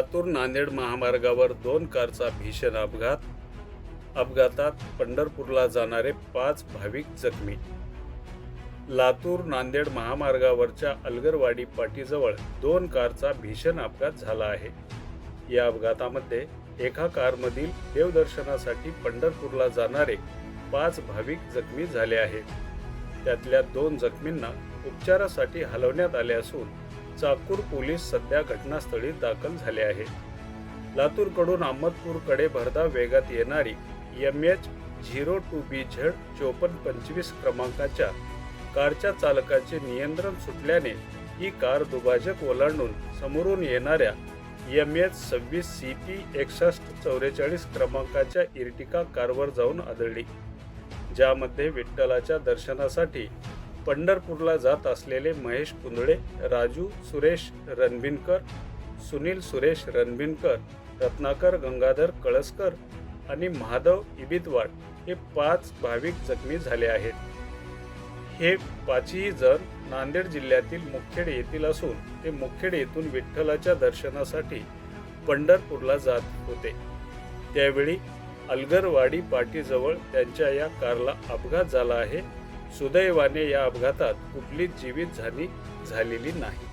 लातूर नांदेड महामार्गावर दोन कारचा भीषण अपघात. अपघातात पंढरपूरला जाणारे पाच भाविक जखमी. लातूर नांदेड महामार्गावरच्या अलगरवाडी पाटीजवळ दोन कारचा भीषण अपघात झाला आहे. या अपघातामध्ये एका कारमधील देवदर्शनासाठी पंढरपूरला जाणारे पाच भाविक जखमी झाले आहेत. त्यातल्या दोन जखमींना उपचारासाठी हलवण्यात आले असून चाकूर पोलीस सध्या घटनास्थळी दाखल झाले आहेत. लातूरकडून अहमदपूरकडे भरधाव वेगात येणारी M H zero two B Z चोपन्न पंचवीस क्रमांकाच्या कारच्या चालकाचे नियंत्रण सुटल्याने ही कार दुभाजक ओलांडून समोरून येणाऱ्या एम एच सव्वीस सी पी एकसष्ट चौवेचाळीस क्रमांकाच्या इर्टिका कारवर जाऊन आदळली ज्यामध्ये विठ्ठलाच्या दर्शनासाठी पंढरपूरला जात असलेले महेश पुंदळे राजू सुरेश रणबिनकर सुनील सुरेश रणबिनकर रत्नाकर गंगाधर कळसकर आणि महादेव इबितवाड हे पाच भाविक जखमी झाले आहेत. हे पाचही जण नांदेड जिल्ह्यातील मुखेड येथील असून ते मुखेड येथून विठ्ठलाच्या दर्शनासाठी पंढरपूरला जात होते. त्यावेळी अलगरवाडी पाटीजवळ त्यांच्या या कारला अपघात झाला आहे. सुदैवाने या अपघातात कुठलीच जीवितहानी झालेली नाही.